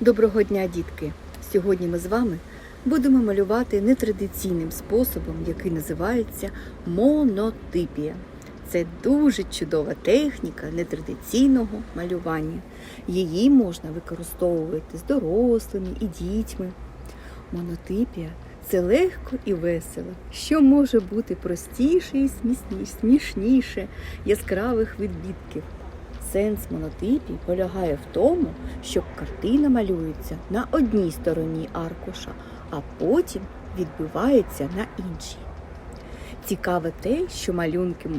Доброго дня, дітки! Сьогодні ми з вами будемо малювати нетрадиційним способом, який називається монотипія. Це дуже чудова техніка нетрадиційного малювання. Її можна використовувати з дорослими і дітьми. Монотипія це легко і весело, що може бути простіше і смішніше яскравих відбітків. Сенс монотипії полягає в тому, що картина малюється на одній стороні аркуша, а потім відбивається на іншій. Цікаве те, що малюнки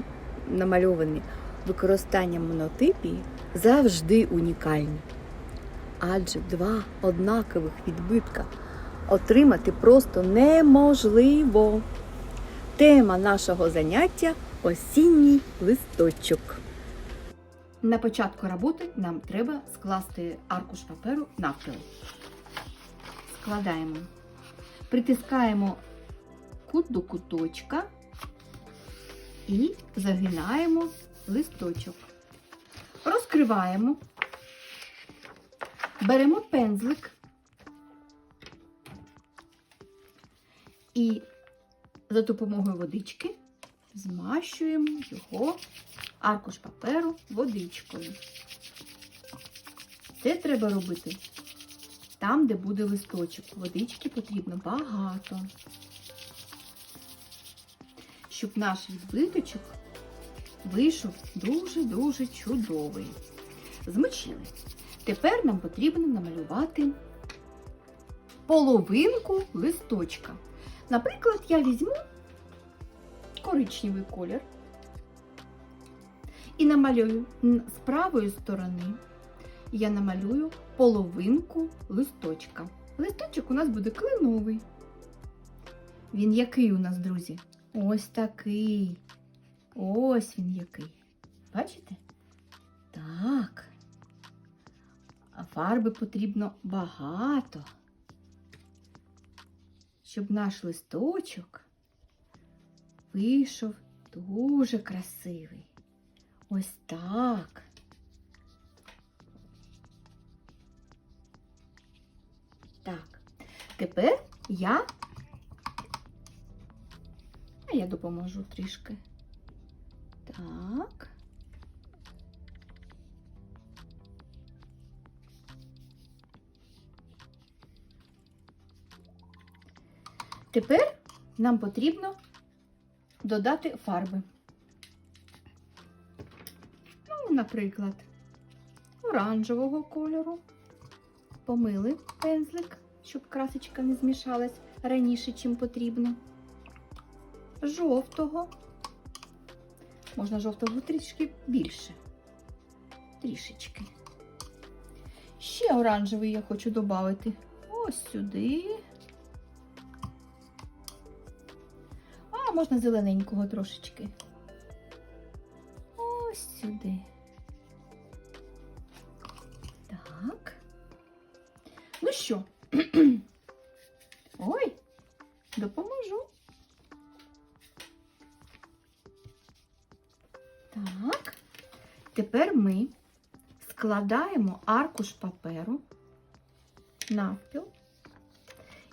намальовані використанням монотипії завжди унікальні. Адже два однакових відбитка отримати просто неможливо. Тема нашого заняття осінній листочок. На початку роботи нам треба скласти аркуш паперу навпіл. Складаємо, притискаємо кут до куточка і загинаємо листочок. Розкриваємо, беремо пензлик і за допомогою водички змащуємо його аркуш паперу водичкою. Це треба робити там, де буде листочок. Водички потрібно багато. Щоб наш відбиточок вийшов дуже-дуже чудовий. Змочили. Тепер нам потрібно намалювати половинку листочка. Наприклад, я візьму коричневий колір і намалюю з правої сторони. Я намалюю половинку листочка. Листочок у нас буде кленовий. Він який у нас, друзі? Ось такий. Ось він який. Бачите? Так. Фарби потрібно багато, щоб наш листочок вийшов дуже красивий. Ось так. Так. Тепер я. А я допоможу трішки. Так. Тепер нам потрібно додати фарби. Наприклад, оранжевого кольору. Помили пензлик, щоб красочка не змішалась раніше, чим потрібно. Жовтого. Можна жовтого трішки більше. Трішечки. Ще оранжевий я хочу додати. Ось сюди. А, можна зелененького трошечки. Ось сюди. Так. Ну що? Ой, допоможу. Так. Тепер ми складаємо аркуш паперу навпіл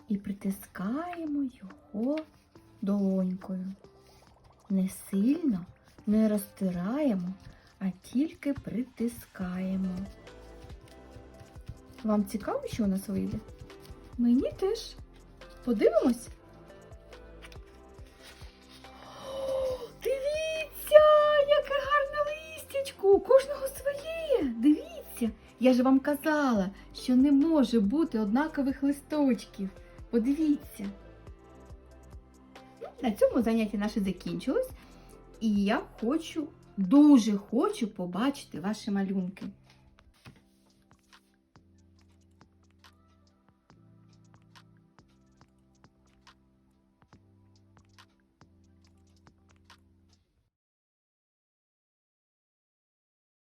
і притискаємо його долонькою. Не сильно не розтираємо, а тільки притискаємо. Вам цікаво, що у нас вийде? Мені теж. Подивимось. Дивіться, яке гарне листячко! Кожного своє. Дивіться. Я ж вам казала, що не може бути однакових листочків. Подивіться. Ну, На цьому заняття наше закінчилось. І я хочу, дуже хочу побачити ваші малюнки.